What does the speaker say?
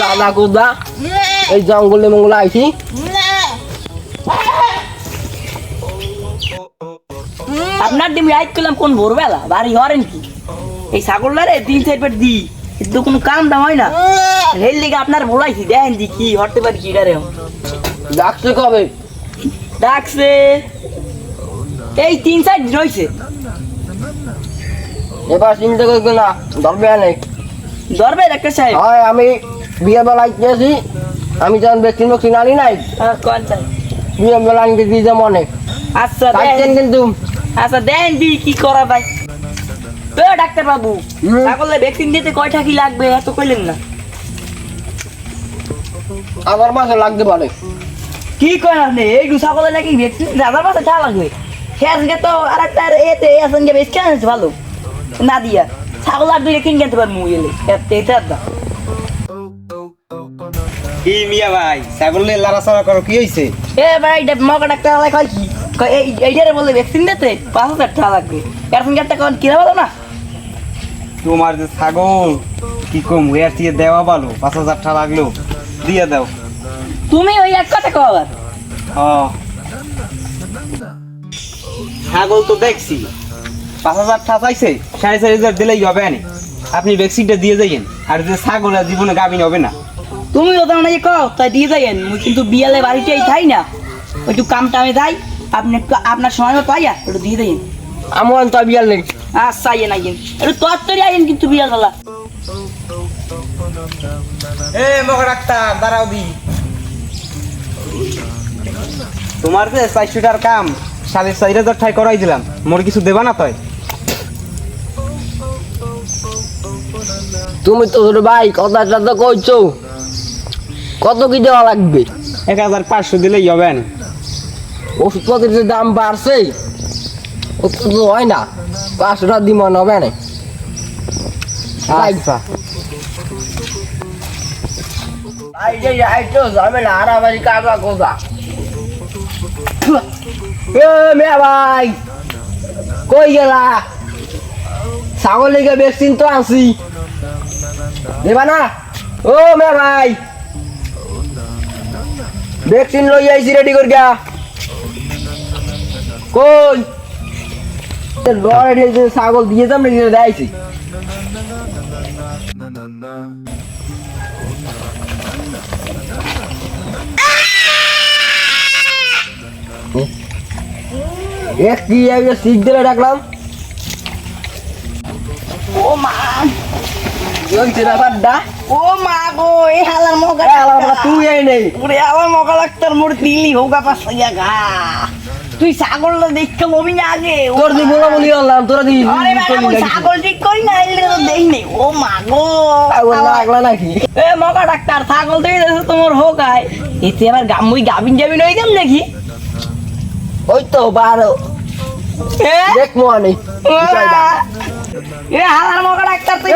কাদা কোদা এই জঙ্গলে মঙ্গলে আইছি। আপনার ডিম রাইট করলাম কোন ভোরবেলা? বাড়ি হরেন কি? এই ছাগলটা রে তিন চার পেট দি কিন্তু কোনো কাম দাম হয় না। রেল দিকে আপনার বলাইছি দেখেন দি কি হরতে পারি কি রে ডাকছে কবে? ডাকছে। এই তিন চার দিন হয়েছে এবার চিন্তা করবে না ধরবে অনেক ধরবে ডাক্তার সাহেব? হয় আমি বিয়ে বেলা আইতেছি আমি যখন ভ্যাকসিন ভ্যাকসিন আনি নাই হ্যাঁ, বিয়ে বেলা আনতে দিয়ে যাব অনেক। আচ্ছা কিন্তু? আচ্ছা দেন দি কি করা ভাই তো ডাক্তার বাবু। ছাগলে ভ্যাকসিন দিতে কয়টা কি লাগবে এত কইলেন না। আমার মাসে লাগতে পারে। কি করেন আপনি? এই দু নাকি ভ্যাকসিন হাজার মাসে লাগবে? আজকে তো আর একটা এতে আছেন যে বেশ কেন ভালো। না দিয়া ছাগল আর দুইটা কিনে কিনতে পারব এলে। এটা দাম কি মিয়া ভাই? ছাগল নিয়ে লড়াচড়া করো কি হয়েছে এ ভাই মগা ডাক্তার আলাই কয় কি এইটারে বলে ভ্যাকসিন দিতে? পাঁচ হাজার টাকা লাগবে। এর সঙ্গে একটা কিনা বলো না? তোমার যে ছাগল কি কম দিয়ে দেওয়া ভালো পাঁচ হাজার টাকা লাগল দিয়ে দাও। তুমি ওই এক কথা কও আবার। হ ছাগল তো দেখছি। পাঁচ হাজার টাকা চাইছে সাড়ে চারি হাজার দিলেই হবে না। আপনি ভ্যাকসিনটা দিয়ে যাইয়েন। আর যে ছাগল আর জীবনে গাভিন হবে না। তুমি ওটা মানে কও? তাই দিয়ে যাইয়েন মুই কিন্তু বিয়ালে বাড়িতেই থাই না। একটু কাম টামে যাই আপনি একটু আপনার সময় পাইয়া একটু দিয়ে দেন আমার তো বিয়াল নেই আচ্ছা আইয়েন আইয়েন। একটু তত্তরি আইয়েন কিন্তু বিয়াল বেলা এ মগা ডাক্তার দাঁড়াও দি। তোমার যে চারশোটার কাম সাড়ে চার হাজার ঠাই করাই দিলাম মোর কিছু দেবা না তাই তুমি তো ভাই কথাটা তো কইছো। কত কি দেওয়া লাগবে? এক হাজার পাঁচশো দিলেই হবেন ওষুধপত্রের যে দাম বাড়ছে ওষুধ তো হয় না। পাঁচশো টাকা দিমন হবে না। আচ্ছা। ভাই কই গেলা? ছাগল লেগে ভ্যাকসিন তো আনছি। দেবা না? ও মে ভাই। ভ্যাকসিন লই আইছি রেডি কর গা ঢেলছে ছাগল দিয়ে যাম রেডি করে দেয়াইছি এ কি সিট দিলে ডাকলাম? ও মা। ও মা গো এই হালার মগা এ, আলাদা আলাদা তুই এই নেই ওরে আমার মগা ডাক্তার মোর দিলি হোগা পাঁচ হাজার গা। তুই ছাগলটা দেখতে লবি না আগে তোর দি বলা বলি আনলাম তোরা দি আরে ভাই ছাগল ঠিক করি না এলে তো দেই নেই ও মা গো। লাগলা নাকি? এ মগা ডাক্তার ছাগল থেকে দেখো তোমার হোগায়। এতে আবার গামুই গাবিন যাবিন হয়ে যাম নাকি? ওই তো বারো। দেখব আমি এ হালার মগা ডাক্তার তুই